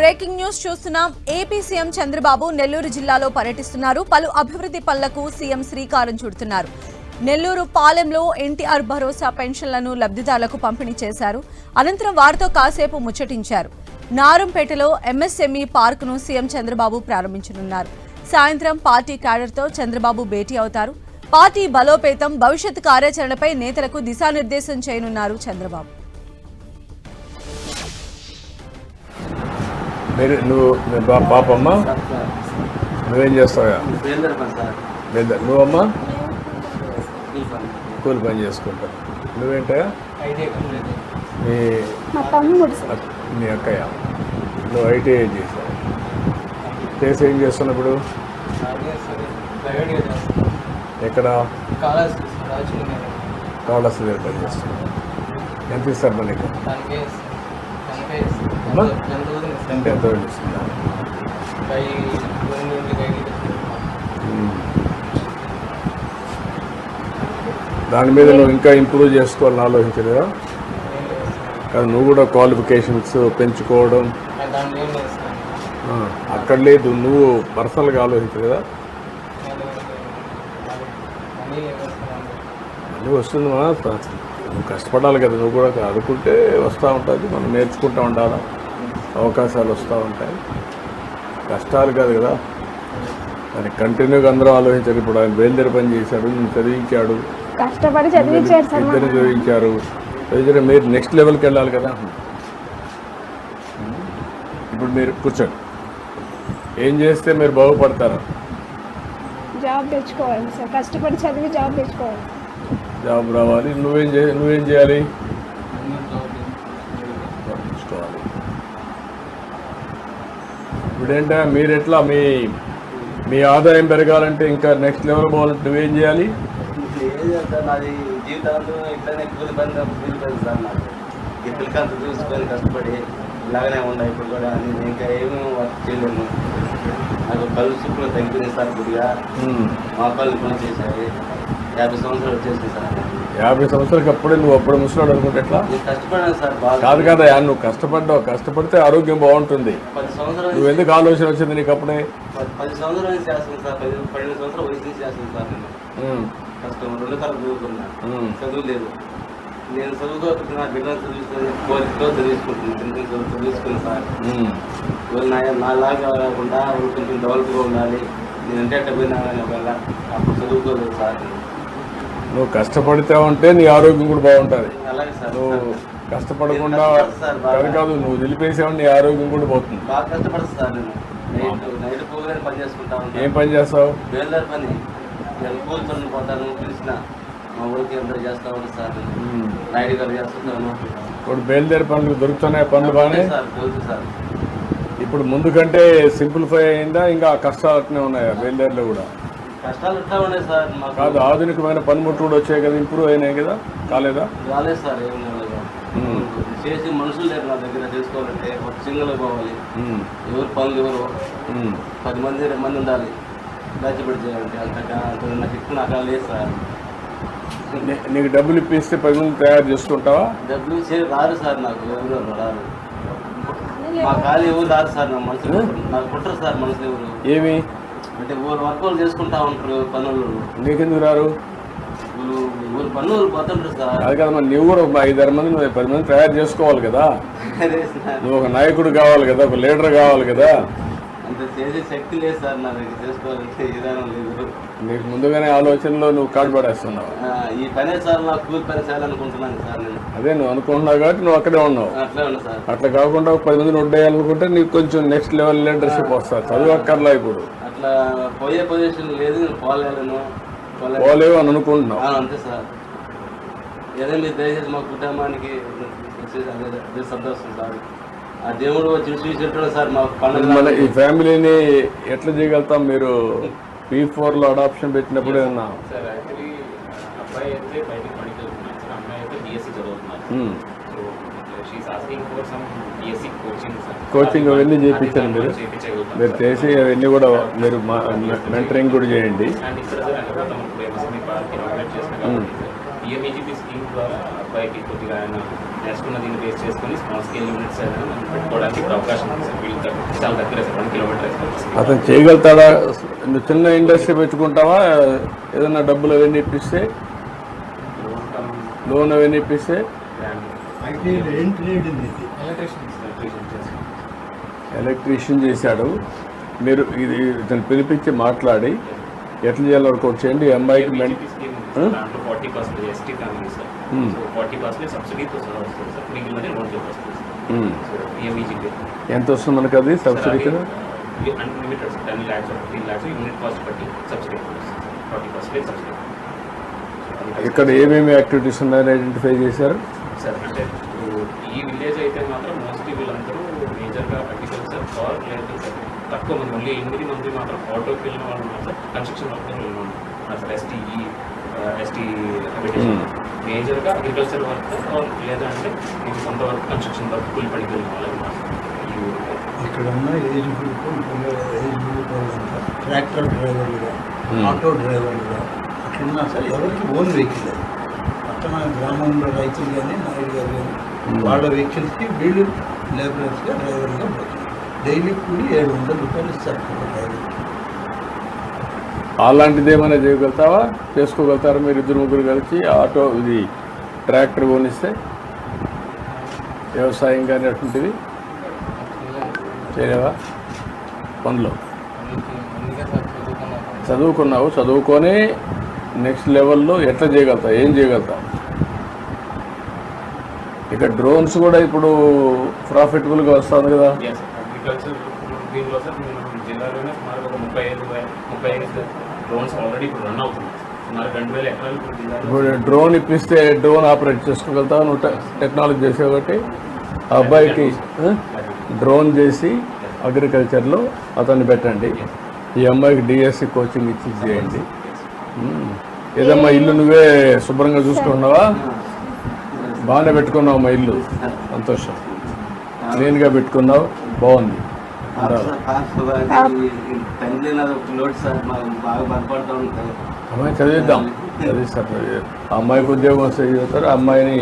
Breaking news చూస్తున్నాం. AP CM Chandrababu Nellore జిల్లాలో పర్యటిస్తున్నారు. పలు అభివృద్ధి పనులకు సీఎం శ్రీకారం చుడుతున్నారు. నెల్లూరు పాలెంలో ఎన్టీఆర్ భరోసా పెన్షన్లను లబ్ధిదారులకు పంపిణీ చేశారు. అనంతరం వారితో కాసేపు ముచ్చటించారు. నారంపేటలో ఎంఎస్ఎంఈ పార్కును సీఎం చంద్రబాబు ప్రారంభించనున్నారు. సాయంత్రం పార్టీ క్యాడర్తో చంద్రబాబు భేటీ అవుతారు. పార్టీ బలోపేతం భవిష్యత్ కార్యాచరణపై నేతలకు దిశానిర్దేశం చేయనున్నారు చంద్రబాబు. మీరు నువ్వు మీ బా- పాపమ్మ నువ్వేం చేస్తావా నువ్వమ్మా? కూలి పని చేసుకుంటావు. నువ్వేంటా మీ మా అక్కయ్య. నువ్వు ఐటీఐ చేసావు. చేసి ఏం చేస్తున్నప్పుడు అదే సార్ ప్రైవేట్గా చేస్తాను ఎక్కడ కావలసి దగ్గర పని చేస్తున్నావు. ఎంత ఇస్తారు మనకి దాని మీద నువ్వు ఇంకా ఇంప్రూవ్ చేసుకోవాలని ఆలోచించలేదా? కానీ నువ్వు కూడా క్వాలిఫికేషన్స్ పెంచుకోవడం. అక్కడ లేదు నువ్వు పర్సనల్గా ఆలోచించలేదా? అన్నీ వస్తుంది నువ్వు కష్టపడాలి కదా నువ్వు కూడా చదువుకుంటే వస్తూ ఉంటుంది మనం నేర్చుకుంటూ ఉండాలి? అవకాశాలు వస్తూ ఉంటాయి. కష్టాలు కాదు కదా. దాన్ని కంటిన్యూగా అందరూ ఆలోచించారు ఇప్పుడు ఆయన బయలుదేరి పని చేశాడు చదివించాడు. కష్టపడి చదివించారు ఇద్దరు చదివించారు. చదివించారు. మీరు నెక్స్ట్ లెవెల్కి వెళ్ళాలి కదా. ఇప్పుడు మీరు కూర్చోండి. ఏం చేస్తే మీరు బాగుపడతారు? జాబ్ తెచ్చుకోవాలి సార్. కష్టపడి చదివి జాబ్ తెచ్చుకోవాలి. జాబ్ రావాలి. నువ్వేం చే నువ్వేం చేయాలి చూసుకోవాలి ఇప్పుడేంటా మీరు ఎట్లా మీ మీ ఆదాయం పెరగాలంటే ఇంకా నెక్స్ట్ లెవెల్ పోవాలంటే నువ్వేం చేయాలి? చూసుకొని కష్టపడి ఇలాగనే ఉన్నాయి ఇప్పుడు కూడా. నేను ఇంకా ఏమీ వర్క్ చేయలేను. నాకు కళ్ళు చూపులు తగ్గిపోయింది సార్ కొద్దిగా ఉమ్. మా కళ్ళు పని చేశాయి యాభై సంవత్సరాలు వచ్చేసింది సార్. యాభై సంవత్సరాలకి అప్పుడే నువ్వు అప్పుడు ముసలాడు అనుకుంటే ఎట్లా? కాదు కదా నువ్వు కష్టపడ్డావు. కష్టపడితే ఆరోగ్యం బాగుంటుంది. నువ్వు ఎందుకు ఆలోచన వచ్చింది నీకు అప్పుడే. చదువు లేదు. నేను చదువుకోకపోతే నా బిడ్డను చదివిస్తుంది కోరికతో చదివించుకుంటున్నాను చిన్న చిన్న చదువు చదివించుకుని సార్. నా నాలాగా కాకుండా వాళ్ళు కొంచెం డెవలప్గా ఉండాలి. అట్ట పోయినా ఒకవేళ అప్పుడు చదువుకోలేదు సార్. నువ్వు కష్టపడితే ఉంటే నీ ఆరోగ్యం కూడా బాగుంటుంది. నువ్వు కష్టపడకుండా. కాదు నువ్వు నిలిపేసావు నీ ఆరోగ్యం కూడా పోతుంది. ఏం పని చేస్తావు? ఇప్పుడు బయలుదేరి పనులు దొరుకుతున్నాయి పనులు బాగానే ఇప్పుడు ముందు కంటే సింప్లిఫై అయిందా ఇంకా కష్టాలు అట్నే ఉన్నాయా బయలుదేరిలో కూడా? కాదు ఆధునికమైన పనిముట్లు కూడా వచ్చాయి కదా ఇంప్రూవ్ అయినాయి కదా కాలేదా? రాలేదు సార్ ఏం లేదు. చేసి మనుషులు లేరు నా దగ్గర చేసుకోవాలంటే ఒక సింగిల్ పోవాలి. ఎవరు పనులు ఎవరు. పది మంది ఇరవై మంది ఉండాలి. దాచిపెట్టి చేయాలంటే అంతగా అంత నాకు ఎక్కువ నాకు లేదు సార్. నీకు డబ్బులు ఇప్పిస్తే పది మంది తయారు చేసుకుంటావా? డబ్బులు చే రారు సార్ నాకు ఎవరు రారు. మా ఖాళీ ఎవరు రారు సార్ నా మనుషులు. నాకు పుట్టరు సార్ మనుషులు ఎవరు. ఏమి? అంటే ఊరు వర్క్ వాళ్ళు చేసుకుంటా ఉంటారు పనులు. నీకెందుకు రారు? ఊరు పనులు పోతుంటారు సార్. అది కదా మరి నువ్వు కూడా ఒక ఐదారు మంది నువ్వు పది మంది తయారు చేసుకోవాలి కదా. నువ్వు ఒక నాయకుడు కావాలి కదా ఒక లీడర్ కావాలి కదా. అంత చేసే శక్తి లేదు సార్ నా దగ్గర చేసుకోవాలంటే విధానం లేదు. నీకు ముందుగానే ఆలోచనలో నువ్వు కాడు పడేస్తున్నావు. ఈ పనే సార్ నాకు కూలి పని చేయాలనుకుంటున్నాను సార్ నేను. అదే నువ్వు అనుకుంటున్నావు కాబట్టి నువ్వు అక్కడే ఉన్నావు. అట్లే ఉన్నా సార్. అట్లా కాకుండా పది మందిని వడ్డేయాలనుకుంటే నీకు కొంచెం నెక్స్ట్ లెవెల్ లీడర్షిప్ వస్తుంది. చదువు అక్కర్లా ఇప్పుడు. అట్లా పోయే పొజిషన్ లేదు నేను పోలేను పోలే- పోలేవు అని అనుకుంటున్నావు. అంతే సార్. ఏదో మీరు దయచేసి మా కుటుంబానికి అదే సంతోషం సార్. ఆ దేవుడు వచ్చి చూసి సార్ మా పండుగ ఈ ఫ్యామిలీని ఎట్లా చేయగలుగుతాం మీరు? పీ ఫోర్లో అడాప్షన్ పెట్టినప్పుడు ఏమన్నా? సార్. యాక్చువల్లీ అబ్బాయి అయితే బయటకు సార్ అమ్మాయి అయితే బీఎస్సీ చదువుతున్నారు కోచింగ్ అవన్నీ చేయించండి మీరు. మీరు చేసి అవన్నీ కూడా మీరు మెంటరింగ్ కూడా చేయండి. అండ్ ఇక్కడ సార్ అనుకుంటాం ఇప్పుడు ఎంఎస్ఎంఈ పార్క్ ఇనాగ్రేట్ చేసిన కాబట్టి సార్ పిఎంఈజీపీ స్కీమ్ ద్వారా అబ్బాయికి కొద్దిగా ఆయన నేర్చుకున్న దీన్ని బేస్ చేసుకొని స్మాల్ స్కేల్ యూనిట్స్ ఏదైనా మనం పెట్టుకోవడానికి అవకాశం ఉంది. సార్ చాలా దగ్గర సార్ వన్ కిలోమీటర్ అతను చేయగలుగుతాడా? చిన్న ఇండస్ట్రీ పెట్టుకుంటావా? ఏదైనా డబ్బులు అవన్నీ ఇప్పిస్తే? లోన్ అవన్నీ ఇప్పిస్తే? ఎలక్ట్రీషియన్ చేశాడు. మీరు ఇది ఇతను పిలిపించి మాట్లాడి ఎట్లా చేయాలో వర్కౌట్ చేయండి సార్ Hmm. పిఎంఈజీపీ ఎంత వస్తుంది మనకు అది సబ్సిడీ కింద ఇక్కడ ఏమేమి యాక్టివిటీస్ ఉన్నాయని ఐడెంటిఫై చేశారు? సార్ అంటే ఇప్పుడు ఈ విలేజ్ అయితే మాత్రం మోస్ట్లీ వీళ్ళందరూ మేజర్గా అగ్రికల్చర్ ఆర్ లేదంటే సార్ తక్కువ మంది ఓన్లీ ఎనిమిది మంది మాత్రం ఆటోకి వెళ్ళిన వాళ్ళు ఉన్నారు సార్ కన్స్ట్రక్షన్ వర్క్ వెళ్ళిన వాళ్ళు ఉన్నారు సార్ ఎస్టీఈ ఎస్టీ. మేజర్గా అగ్రికల్చర్ వర్క్ లేదంటే మీకు కొంత వర్క్ కన్స్ట్రక్షన్ వర్క్ కూలి పనికి వెళ్ళిన వాళ్ళు ఉన్నారు. ఇక్కడ ఉన్న ఏజ్ గ్రూప్ ఏజ్ గ్రూప్ వాళ్ళంతా ట్రాక్టర్ డ్రైవర్లుగా. ఆటో డ్రైవర్లుగా అట్లున్నా సార్ ఎవరికి ఓన్ వెహికల్ మా గ్రామంలో రైతులు కానీ నాయుడు గారు కానీ వాళ్ళ వెహికల్స్కి వీళ్ళు లేబరర్స్గా డ్రైవర్గా పోతారు. డైలీ కూలి ఏడు వందల రూపాయలు ఇస్తారు డ్రైవర్. అలాంటిది ఏమైనా చేయగలుగుతావా? చేసుకోగలుగుతారా మీరు ఇద్దరు ముగ్గురు కలిసి? ఆటో ఇది ట్రాక్టర్ కొనిస్తే వ్యవసాయం కానీ అటువంటివి చేయలేవా? పనులు. చదువుకున్నావు చదువుకొని నెక్స్ట్ లెవెల్లో ఎట్లా చేయగలుగుతావు? ఏం చేయగలుగుతావు? ఇక డ్రోన్స్ కూడా ఇప్పుడు ప్రాఫిటబుల్గా వస్తుంది కదా. ఎస్ అగ్రికల్చర్ దీనిలో సార్ మేము జిల్లాలోనే సుమారు ఒక ముప్పై ఐదు ముప్పై ఐదు డ్రోన్స్ ఆల్రెడీ ఇప్పుడు రన్ అవుతుంది సుమారు రెండు వేల ఎకరాలు ఇప్పుడు జిల్లాలో ఇప్పుడు డ్రోన్ ఇప్పిస్తే డ్రోన్ ఆపరేట్ చేసుకోగలుగుతావు? నువ్వు టెక్నాలజీ చేసే ఒకటి? ఆ అబ్బాయికి? డ్రోన్ చేసి అగ్రికల్చర్లో అతన్ని పెట్టండి. ఈ అమ్మాయికి డిఎస్సి కోచింగ్ ఇచ్చి చేయండి. ఏదమ్మా ఇల్లు నువ్వే శుభ్రంగా చూసుకుంటున్నావా? బాగానే పెట్టుకున్నావు మా ఇల్లు. సంతోషం. క్లీన్గా పెట్టుకున్నావు. బాగుంది. అమ్మాయి చదివిద్దాం. చదివిస్తారు ఆ అమ్మాయికి ఉద్యోగం వస్తే చదువుతారు అమ్మాయిని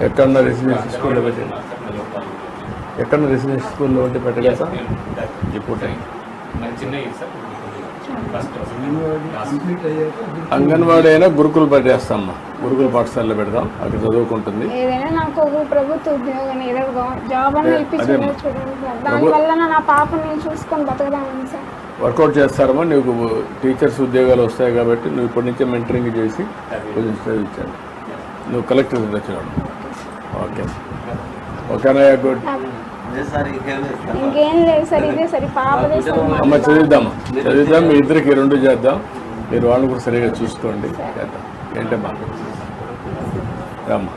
ఎక్కడన్నా రెసిడెన్షియల్ స్కూల్లో పెట్టండి ఎక్కడ రెసిడెన్షియల్ స్కూల్లో ఉంటే పెట్టగలుగుతా ఇప్పుడు మరి అంగన్వాడీ అయినా గురుకులు పెట్టేస్తామ్మా గురుకుల పాఠశాలలో పెడదాం. అక్కడ చదువుకుంటుంది. ఏదైనా నాకు ఒక ప్రభుత్వ ఉద్యోగం ఏదో ఒక జాబ్ అన్న అదే- ఇప్పించి అదేమ్మా. చూడండి. సార్ దానివల్ల నా పాపని నేను చూసుకొని బతకదామని సార్. వర్కౌట్ చేస్తారమ్మా. నీకు టీచర్స్ ఉద్యోగాలు వస్తాయి కాబట్టి నువ్వు ఇప్పటి నుంచే మెంటరింగ్ చేసి కొంచెం చదివించాలి నువ్వు కలెక్టర్ వచ్చినాడు ఓకే. ఓకేనా గుడ్. సార్ ఇంకేం లేదు సార్. ఇంకేం లేదు సార్ ఇదే సరే పాపదే సార్ అమ్మ చదివిద్దాం చదివిద్దాం మీ ఇద్దరికి రెండు చేద్దాం. మీరు వాళ్ళని కూడా సరిగా చూసుకోండి. చేద్దాం. ఏంటమ్మా? రామ్మా.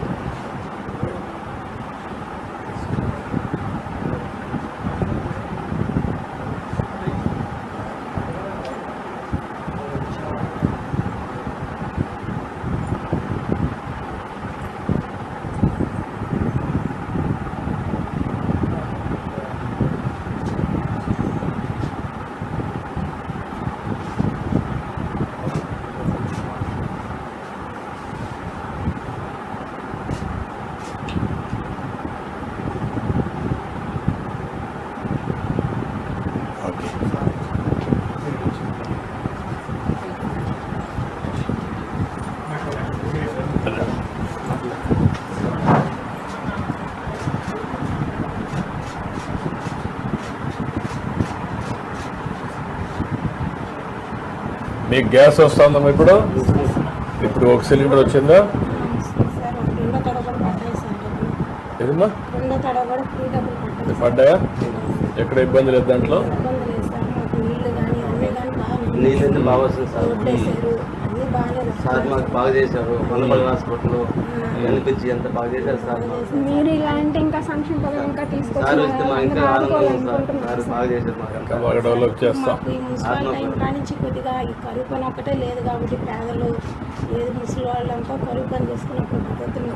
మీకు గ్యాస్ వస్తుందమ్మా ఇప్పుడు? ఇప్పుడు ఒక సిలిండర్ వచ్చిందా? ఏదమ్మా? పడ్డాయి? ఎక్కడ ఇబ్బంది లేదు దాంట్లో? బాగా నీళ్ళు అయితే బాగా వస్తుంది సార్ రోడ్లు వేసారు అన్నీ బాగానే సార్ మాకు బాగా చేశారు. కొండపల్లి హాస్పిటల్ కనిపించి ఎంత బాగా చేశారు సార్ మీరు ఇలాంటి ఇంకా సంక్షేమ పథకం ఇంకా సార్ వస్తే మా ఇంకా ఆనందం సార్. సార్ బాగా చేశారు మాకు. ఇంకా బాగా డెవలప్ చేస్తాం. కానించి కొద్దిగా ఈ కరువు పని ఒక్కటే లేదు కాబట్టి పేదలు ఏది ముసలి వాళ్ళంతా కరువు పని చేసుకున్నప్పుడు పద్ధతులు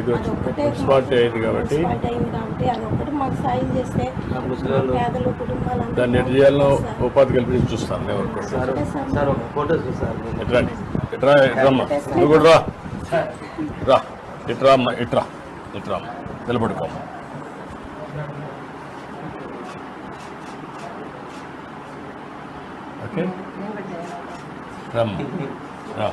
ఇది వచ్చి మున్సిపాలిటీ అయింది కాబట్టి కాబట్టి అదొక్కటి మాకు సాయం చేస్తే పేదలు కుటుంబాలు దాన్ని ఎటు చేయాలో ఉపాధి కల్పించి చూస్తాను సార్ ఒక ఫోటో చూసారు ఎట్రా ఎట్రా నువ్వు కూడా రా. రా ఇట్రా అమ్మ ఇట్రా. ఇట్రా అమ్మ. నిలబడుకో ఓకే? రమ్మ. రా.